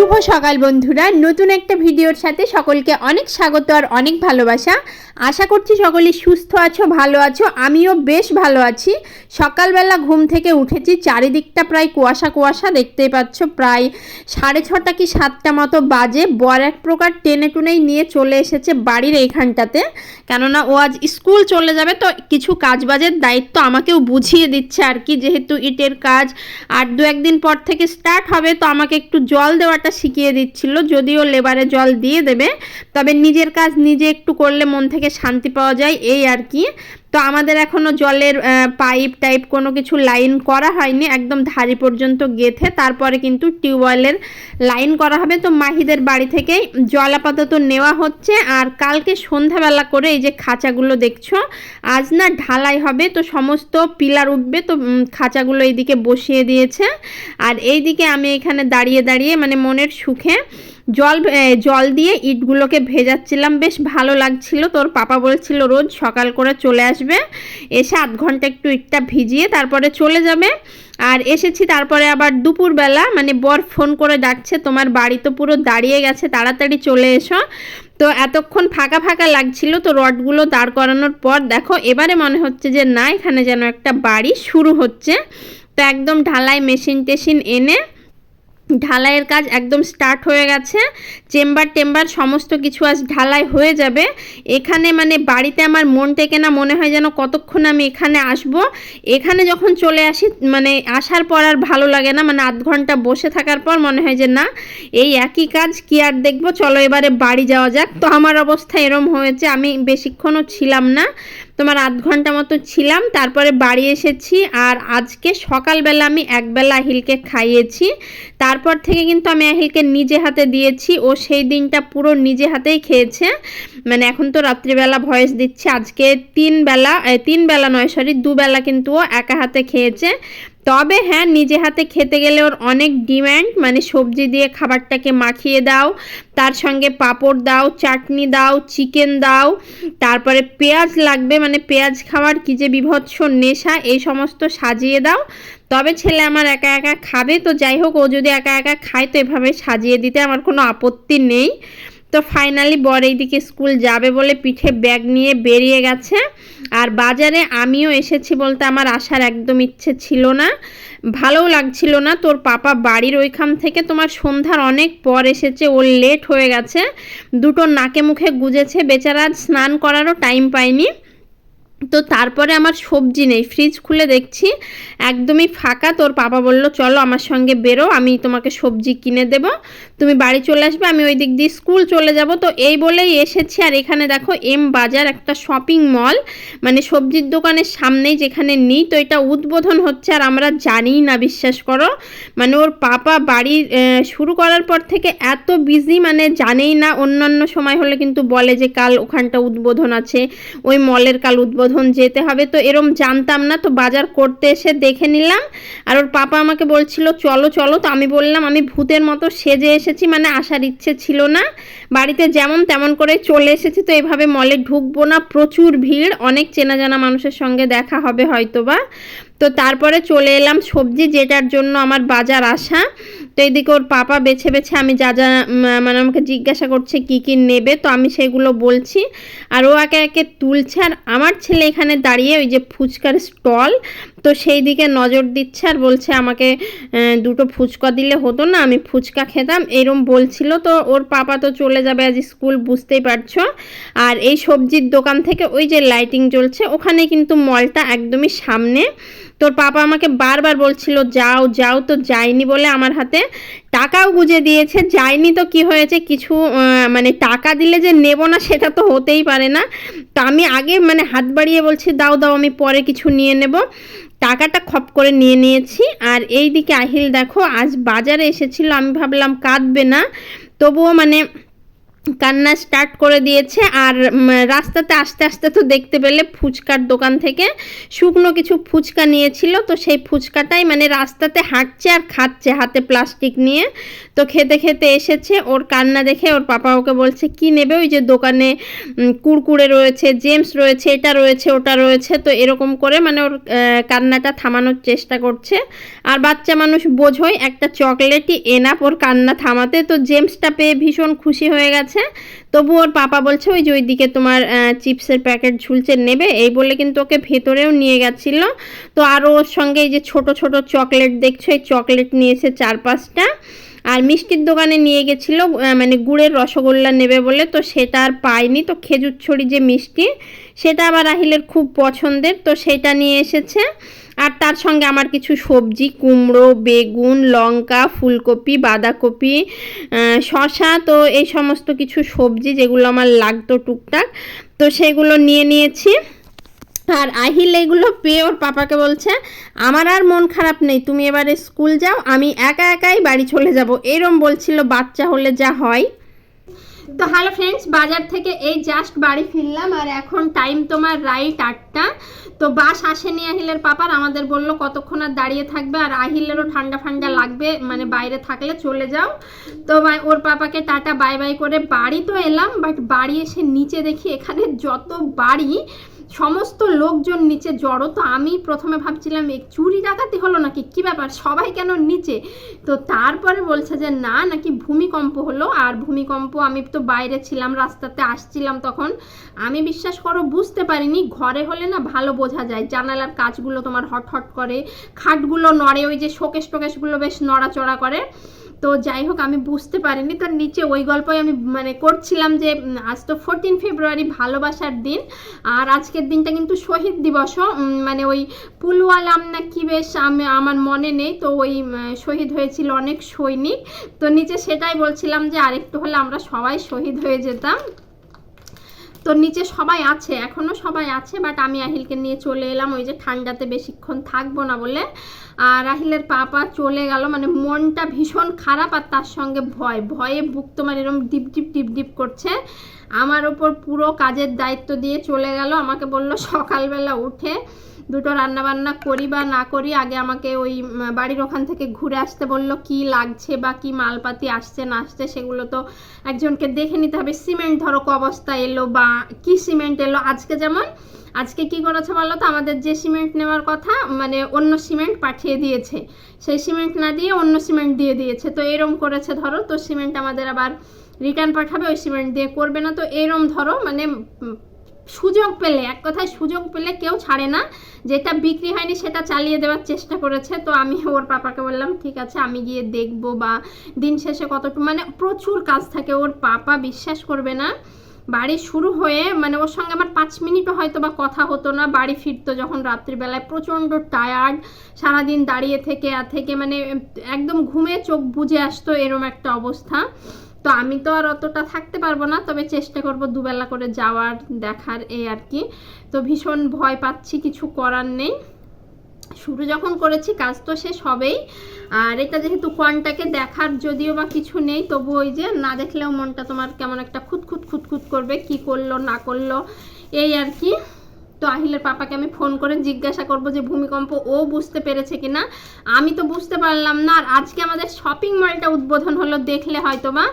শুভ সকাল বন্ধুরা। নতুন একটা ভিডিওর সাথে সকলকে অনেক স্বাগত আর অনেক ভালোবাসা। আশা করছি সকলে সুস্থ আছো, ভালো আছো। আমিও বেশ ভালো আছি। সকালবেলা ঘুম থেকে উঠেছি। চারিদিকটা প্রায় কুয়াশা কুয়াশা, দেখতেই পাচ্ছ প্রায় সাড়ে ছটা কি সাতটা মতো বাজে। বর এক প্রকার টেনে টুনেই নিয়ে চলে এসেছে বাড়ির এইখানটাতে। কেননা ও আজ স্কুল চলে যাবে, তো কিছু কাজবাজের দায়িত্ব আমাকেও বুঝিয়ে দিচ্ছে আর কি। যেহেতু ইটের কাজ আর দু একদিন পর থেকে স্টার্ট হবে, তো আমাকে একটু জল দেওয়াটা শিখিয়ে দিচ্ছিল, যদিও লেবারে জল দিয়ে দেবে। তবে নিজের কাজ নিজে একটু করলে মন থেকে শান্তি পাওয়া যায়, এই আর কি। তো আমাদের এখনও জলের পাইপ টাইপ কোনো কিছু লাইন করা হয়নি, একদম ধারি পর্যন্ত গেথে তারপরে কিন্তু টিউবওয়েলের লাইন করা হবে। তো মাহিদের বাড়ি থেকেই জল আপাতত নেওয়া হচ্ছে। আর কালকে সন্ধ্যাবেলা করে এই যে খাঁচাগুলো দেখছ, আজ না ঢালাই হবে, তো সমস্ত পিলার উঠবে, তো খাঁচাগুলো এইদিকে বসিয়ে দিয়েছে। আর এইদিকে আমি এখানে দাঁড়িয়ে দাঁড়িয়ে মানে মনের সুখে জল জল দিয়ে ইটগুলোকে ভেজাচ্ছিলাম। বেশ ভালো লাগছিল। তোর পাপা বলছিল, রোজ সকাল করে চলে আসবে। এসে আধ ঘণ্টা একটু ইটটা ভিজিয়ে তারপরে চলে যাবে। আর এসেছি তারপরে আবার দুপুরবেলা। মানে বর ফোন করে ডাকছে, তোমার বাড়ি তো পুরো দাঁড়িয়ে গেছে, তাড়াতাড়ি চলে এসো। তো এতক্ষণ ফাঁকা ফাঁকা লাগছিল, তো রডগুলো দাঁড় করানোর পর দেখো, এবারে মনে হচ্ছে যে না, এখানে যেন একটা বাড়ি শুরু হচ্ছে। তো একদম ঢালাই মেশিন টেশিন এনে ঢালাইয়ের কাজ একদম স্টার্ট হয়ে গেছে। চেম্বার টেম্বার সমস্ত কিছু আজ ঢালাই হয়ে যাবে। এখানে মানে বাড়িতে আমার মন টেকে না মনে হয় যেন কতক্ষণ আমি এখানে আসব। এখানে যখন চলে আসি মানে আসার পর আর ভালো লাগে না। মানে আধ ঘণ্টা বসে থাকার পর মনে হয় যে, না, এই একই কাজ, কি আর দেখব? চলো এবারে বাড়ি যাওয়া যাক। তো আমার অবস্থা এরম হয়েছে। আমি বেশিক্ষণও ছিলাম না। তোমার আধ ঘণ্টা মতো ছিলাম, তারপরে বাড়ি এসেছি আর আজকে সকালবেলা আমি একবেলা আহিলকে খাইয়েছি। তারপর থেকে কিন্তু আমি আহিলকে নিজে হাতে দিয়েছি, ও সেই দিনটা পুরো নিজে হাতেই খেয়েছে। মানে এখন তো রাত্রিবেলা ভয়েস দিচ্ছে, আজকে তিন বেলা তিন বেলা নয় সরি দুবেলা কিন্তু ও একা হাতে খেয়েছে। তবে হ্যাঁ নিজে হাতে খেতে গেলে ওর অনেক ডিম্যান্ড মানে সবজি দিয়ে খাবারটাকে মাখিয়ে দাও, তার সঙ্গে পাঁপড় দাও, চাটনি দাও, চিকেন দাও, তারপরে পেঁয়াজ লাগবে। মানে পেঁয়াজ খাওয়ার কি যে বিভৎস নেশা, এই সমস্ত সাজিয়ে দাও। তবে ছেলে আমার একা একা খাবে, তো যাই হোক, ও যদি একা একা খায়, তো এভাবে সাজিয়ে দিতে আমার কোনো আপত্তি নেই। তো ফাইনালি বর এইদিকে স্কুল যাবে বলে পিঠে ব্যাগ নিয়ে বেরিয়ে গেছে। আর বাজারে আমিও এসেছি বলতে আমার আসার একদম ইচ্ছে ছিল না। ভালোও লাগছিল না, তোর পাপা বাড়ির ওইখান থেকে তোমার সন্ধ্যার অনেক পর এসেছে ওর লেট হয়ে গেছে। দুটো নাকে মুখে গুজেছে, বেচারা স্নান করারও টাইম পায়নি। তো তারপরে আমার সবজি নেই ফ্রিজ খুলে দেখছি, একদমই ফাঁকা। তোর পাপা বলল, চলো আমার সঙ্গে বেরো, আমি তোমাকে সবজি কিনে দেব। তুমি বাড়ি চলে আসবে, আমি ওই দিক দিয়ে স্কুল চলে যাব। তো এই বলেই এসেছি, আর এখানে দেখো এম বাজার, একটা শপিং মল মানে সবজির দোকানের সামনেই যেখানে নিই, তো এটা উদ্বোধন হচ্ছে, আর আমরা জানিই না, বিশ্বাস করো। মানে ওর পাপা বাড়ি শুরু করার পর থেকে এত বিজি মানে জানেই না, অন্যান্য সময় হলে কিন্তু বলে যে, কাল ওখানটা উদ্বোধন আছে, ওই মলের কাল উদ্বোধন যেতে হবে। তো এরম জানতাম না, তো বাজার করতে এসে দেখে নিলাম। আর ওর পাপা আমাকে বলছিল, চলো চলো। তো আমি বললাম, আমি ভূতের মতো সেজে এসেছি মানে আসার ইচ্ছে ছিল না। বাড়িতে যেমন তেমন করে চলে এসেছি, তো এভাবে মলে ঢুকবো না। প্রচুর ভিড়, অনেক চেনা জানা মানুষের সঙ্গে দেখা হবে হয়তোবা। তো তারপরে চলে এলাম সবজি, যেটার জন্য আমার বাজার আসা। তো এদিকে ওর পাপা বেছে বেছে আমি যা যা মানে আমাকে জিজ্ঞাসা করছে, কি কি নেবে? তো আমি সেগুলো বলছি। আর ও একে একে তুলছে। আর আমার ছেলে এখানে দাঁড়িয়ে ওই যে ফুচকার স্টল, তো সেই দিকে নজর দিচ্ছে আর বলছে আমাকে দুটো ফুচকা দিলে হতো না, আমি ফুচকা খেতাম, এরম বলছিল। তো ওর পাপা তো চলে যাবে আজ স্কুল, বুঝতেই পারছ। আর এই সবজির দোকান থেকে ওই যে লাইটিং জ্বলছে, ওখানে কিন্তু মলটা একদমই সামনে। তোর পাপা আমাকে বারবার বলছিল, যাও যাও তো যাইনি বলে আমার হাতে টাকাও গুজে দিয়েছে। যায়নি তো কি হয়েছে? কিছু মানে টাকা দিলে যে নেব না সেটা তো হতেই পারে না। তো আমি আগে মানে হাত বাড়িয়ে বলছি, দাও দাও, আমি পরে কিছু নিয়ে নেব। টাকাটা খপ করে নিয়ে নিয়েছি। আর এই দিকে আহিল দেখো, আজ বাজারে এসেছিল। আমি ভাবলাম কাঁদবে না। তবুও মানে কান্না স্টার্ট করে দিয়েছে আর রাস্তাতে আস্তে আস্তে তো দেখতে পেলে ফুচকার দোকান থেকে শুকনো কিছু ফুচকা নিয়েছিল। তো সেই ফুচকাটাই মানে রাস্তাতে হাঁটছে আর খাচ্ছে হাতে প্লাস্টিক নিয়ে। তো খেতে খেতে এসেছে, ওর কান্না দেখে ওর পাপা ওকে বলছে, কি নেবে ওই যে দোকানে কুরকুরে রয়েছে, জেমস রয়েছে, এটা রয়েছে, ওটা রয়েছে। তো এরকম করে মানে ওর কান্নাটা থামানোর চেষ্টা করছে। আর বাচ্চা মানুষ বোঝোই একটা চকলেটই এনাপ ওর কান্না থামাতে। তো জেমসটা পেয়ে ভীষণ খুশি হয়ে গেছে। তবু ওর পাপা বলছে, ওই যে ওইদিকে তোমার চিপসের প্যাকেট ঝুলছে, নেবে? এই বলে কিন্তু ওকে ভেতরেও নিয়ে গেছিল। তো আরও ওর সঙ্গে এই যে ছোট ছোট চকলেট, দেখছ? এই চকলেট নিয়েছে চার পাঁচটা। আর মিষ্টির দোকানে নিয়ে গেছিল মানে গুড়ের রসগোল্লা নেবে বলে, তো সেটা আর পায়নি তো খেজুর ছড়ি যে মিষ্টি, সেটা আবার রাহিলের খুব পছন্দের, তো সেটা নিয়ে এসেছে। আর তার সঙ্গে আমার কিছু সবজি, কুমড়ো, বেগুন, লঙ্কা, ফুলকপি, বাঁধাকপি শশা তো এই সমস্ত কিছু সবজি যেগুলো আমার লাগতো টুকটাক, তো সেগুলো নিয়ে নিয়েছি। আর আহিল এগুলো পেয়ে ওর পাপাকে বলছে, আমার আর মন খারাপ নেই, তুমি এবারে স্কুল যাও, আমি একা একাই বাড়ি চলে যাব। এরম বলছিল বাচ্চা হলে যা হয়। তো হ্যালো ফ্রেন্ডস বাজার থেকে এই জাস্ট বাড়ি ফিরলাম আর এখন টাইম তোমার রাইট আটটা। তো বাস আসেনি আহিলের পাপার, আমাদের বলল কতক্ষণ আর দাঁড়িয়ে থাকবে আর আহিলেরও ঠান্ডা ঠান্ডা লাগবে মানে বাইরে থাকলে চলে যাও। তো ওর পাপাকে টাটা বাই বাই করে বাড়ি তো এলাম বাট বাড়ি এসে নিচে দেখি এখানে যত বাড়ি, সমস্ত লোকজন নিচে জড়ো। তো আমি প্রথমে ভাবছিলাম চুরি ডাকাতি হলো নাকি? কি ব্যাপার? সবাই কেন নিচে? তো তারপরে বলছে যে, না, নাকি ভূমিকম্প হলো। আর ভূমিকম্প আমি তো বাইরে ছিলাম, রাস্তাতে আসছিলাম তখন। আমি বিশ্বাস করো বুঝতে পারিনি, ঘরে হলে না ভালো বোঝা যায়। জানালার কাজগুলো তোমার হট হট করে, খাটগুলো নড়ে, ওই যে শোকেশ টোকেশগুলো বেশ নড়াচড়া করে। তো যাই হোক, আমি বুঝতে পারিনি। তো নিচে ওই গল্পই আমি মানে করছিলাম যে আজ তো ফোরটিন ফেব্রুয়ারি ভালোবাসার দিন। আর আজকের দিনটা কিন্তু শহীদ দিবসও। মানে ওই পুলওয়ালাম না কি বেশ আমি, আমার মনে নেই। তো ওই শহীদ হয়েছিল অনেক সৈনিক। তো নিচে সেটাই বলছিলাম যে, আরেকটু হলে আমরা সবাই শহীদ হয়ে যেতাম। তো নিচে সবাই আছে এখনও সবাই আছে বাট আমি আহিলকে নিয়ে চলে এলাম, ওই যে ঠান্ডাতে বেশিক্ষণ থাকব না বলে। আর আহিলের পাপা চলে গেল মানে মনটা ভীষণ খারাপ আর তার সঙ্গে ভয়। ভয়ে বুক তোমার এরকম ডিপ ডিপ ডিপ ডিপ করছে। আমার ওপর পুরো কাজের দায়িত্ব দিয়ে চলে গেল, আমাকে বলল সকালবেলা উঠে দুটো রান্না বান্না করি বা না করি, আগে আমাকে ওই বাড়ির ওখান থেকে ঘুরে আসতে বলল কি লাগছে বা কি মালপাতি আসছে, না আসছে সেগুলো তো একজনকে দেখে নিতে হবে। সিমেন্ট ধরো অবস্থা এলো বা কি সিমেন্ট এলো, আজকে যেমন, আজকে কি করেছে বলো তো, আমাদের যে সিমেন্ট নেওয়ার কথা মানে অন্য সিমেন্ট পাঠিয়ে দিয়েছে। সেই সিমেন্ট না দিয়ে অন্য সিমেন্ট দিয়ে দিয়েছে। তো এরম করেছে ধরো, তো সিমেন্ট আমাদের আবার রিটার্ন পাঠাবে, ওই সিমেন্ট দিয়ে করবে না। তো এরম ধরো মানে সুযোগ পেলে, এক কথায় সুযোগ পেলে কেউ ছাড়ে না। যেটা বিক্রি হয়নি সেটা চালিয়ে দেওয়ার চেষ্টা করেছে। তো আমি ওর পাপাকে বললাম, ঠিক আছে, আমি গিয়ে দেখব বা দিন শেষে কতটুকু মানে প্রচুর কাজ থাকে। ওর পাপা বিশ্বাস করবে না। বাড়ি শুরু হয়ে মানে ওর সঙ্গে আমার পাঁচ মিনিটও হয়তো বা কথা হতো না। বাড়ি ফিরতো যখন রাত্রিবেলায়, প্রচণ্ড টায়ার্ড সারাদিন দাঁড়িয়ে থেকে আর থেকে মানে একদম ঘুমে চোখ বুজে আসতো এরম একটা অবস্থা। তো আমি তো আর অতটা থাকতে পারব না, তবে চেষ্টা করব দুবেলা করে যাওয়ার, দেখার এই আর কি। তো ভীষণ ভয় পাচ্ছি, কিছু করার নেই। শুরু যখন করেছি, কাজ তো শেষ হবেই। আর এটা যেহেতু কনটাকে দেখার যদিও বা কিছু নেই তবু ওই যে না দেখলেও মনটা তোমার কেমন একটা খুঁতখুত খুঁতখুত করবে, কি করল, না করল, এই আর কি। তো আহিলের পাপাকে আমি ফোন করে জিজ্ঞাসা করব যে ভূমিকম্প ও বুঝতে পেরেছে কিনা। আমি তো বুঝতে পারলাম না, আর আজকে আমাদের শপিং মলটা উদ্বোধন হলো, দেখলে হয়তো বা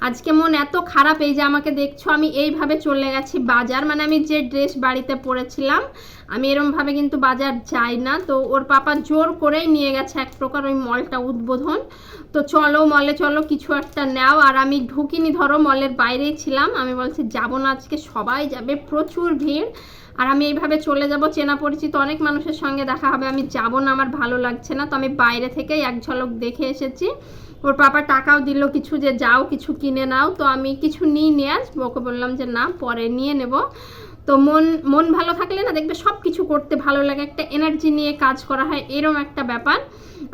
আজকে মন এত খারাপ এই যে আমাকে দেখছ, আমি এইভাবে চলে গেছি বাজার। মানে আমি যে ড্রেস বাড়িতে পরেছিলাম, আমি এরমভাবে কিন্তু বাজার যাই না। তো ওর পাপা জোর করেই নিয়ে গেছে এক প্রকার ওই মলটা উদ্বোধন। তো চলো মলে চলো, কিছু একটা নাও। আর আমি ঢুকিনি, ধরো মলের বাইরেই ছিলাম। আমি বলছি, যাব না, আজকে সবাই যাবে, প্রচুর ভিড়। আর আমি এইভাবে চলে যাব, চেনা পরিচিত অনেক মানুষের সঙ্গে দেখা হবে। আমি যাব না, আমার ভালো লাগছে না। তো আমি বাইরে থেকেই এক ঝলক দেখে এসেছি। ওর পাপা টাকাও দিল, কিছু যে যাও, কিছু কিনে নাও। তো আমি কিছু নিই নিয়ে আসব ওকে বললাম যে, না, পরে নিয়ে নেব। তো মন মন ভালো থাকলে না দেখবে সব কিছু করতে ভালো লাগে। একটা এনার্জি নিয়ে কাজ করা হয়, এরম একটা ব্যাপার।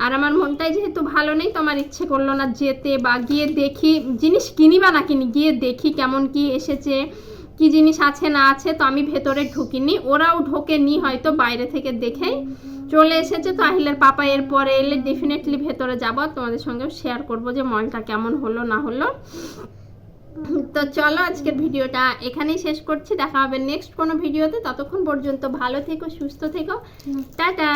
আর আমার মনটাই যেহেতু ভালো নেই, তো আমার ইচ্ছে করল না যেতে বা গিয়ে দেখি, জিনিস কিনি বা না কিনি, গিয়ে দেখি কেমন কি এসেছে, কি জিনিস আছে না আছে। তো আমি ভেতরে ঢুকিনি। ওরাও ঢোকেনি হয়তো বাইরে থেকে দেখেই। চলে এসেছে তো আহিলের পাপা এরপরে এলে ডেফিনেটলি ভেতরে যাব। তোমাদের সঙ্গে শেয়ার করব যে মলটা কেমন হলো না হলো। তো চলো আজকের ভিডিওটা এখানেই শেষ করছি। দেখা হবে নেক্সট কোনো ভিডিওতে। ততক্ষণ পর্যন্ত ভালো থেকো সুস্থ থেকো। টাটা!